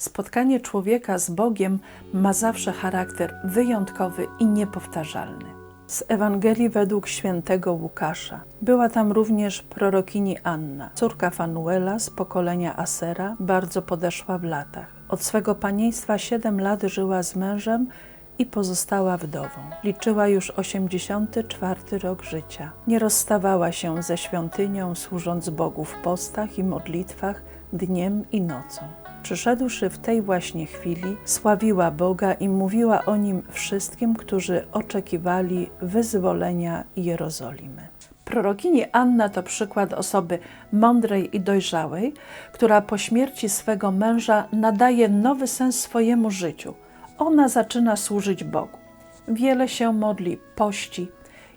Spotkanie człowieka z Bogiem ma zawsze charakter wyjątkowy i niepowtarzalny. Z Ewangelii według świętego Łukasza. Była tam również prorokini Anna, córka Fanuela z pokolenia Asera, bardzo podeszła w latach. Od swego panieństwa siedem lat żyła z mężem i pozostała wdową. Liczyła już 84 rok życia. Nie rozstawała się ze świątynią, służąc Bogu w postach i modlitwach dniem i nocą. Przyszedłszy w tej właśnie chwili, sławiła Boga i mówiła o nim wszystkim, którzy oczekiwali wyzwolenia Jerozolimy. Prorokini Anna to przykład osoby mądrej i dojrzałej, która po śmierci swego męża nadaje nowy sens swojemu życiu. Ona zaczyna służyć Bogu. Wiele się modli, pości.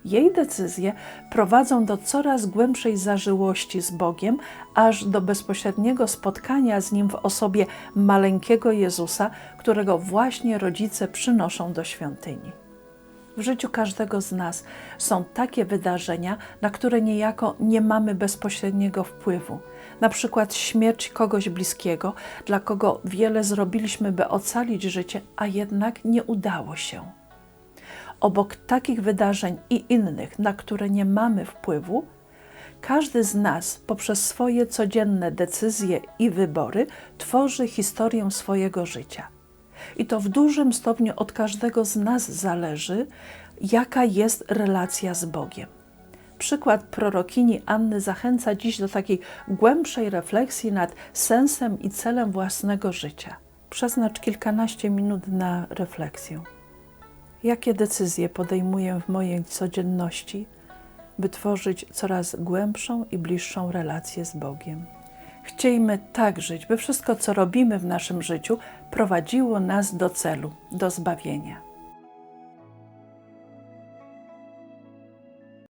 Jej decyzje prowadzą do coraz głębszej zażyłości z Bogiem, aż do bezpośredniego spotkania z Nim w osobie maleńkiego Jezusa, którego właśnie rodzice przynoszą do świątyni. W życiu każdego z nas są takie wydarzenia, na które niejako nie mamy bezpośredniego wpływu. Na przykład śmierć kogoś bliskiego, dla kogo wiele zrobiliśmy, by ocalić życie, a jednak nie udało się. Obok takich wydarzeń i innych, na które nie mamy wpływu, każdy z nas poprzez swoje codzienne decyzje i wybory tworzy historię swojego życia. I to w dużym stopniu od każdego z nas zależy, jaka jest relacja z Bogiem. Przykład prorokini Anny zachęca dziś do takiej głębszej refleksji nad sensem i celem własnego życia. Przeznacz kilkanaście minut na refleksję. Jakie decyzje podejmuję w mojej codzienności, by tworzyć coraz głębszą i bliższą relację z Bogiem? Chciejmy tak żyć, by wszystko, co robimy w naszym życiu, prowadziło nas do celu, do zbawienia.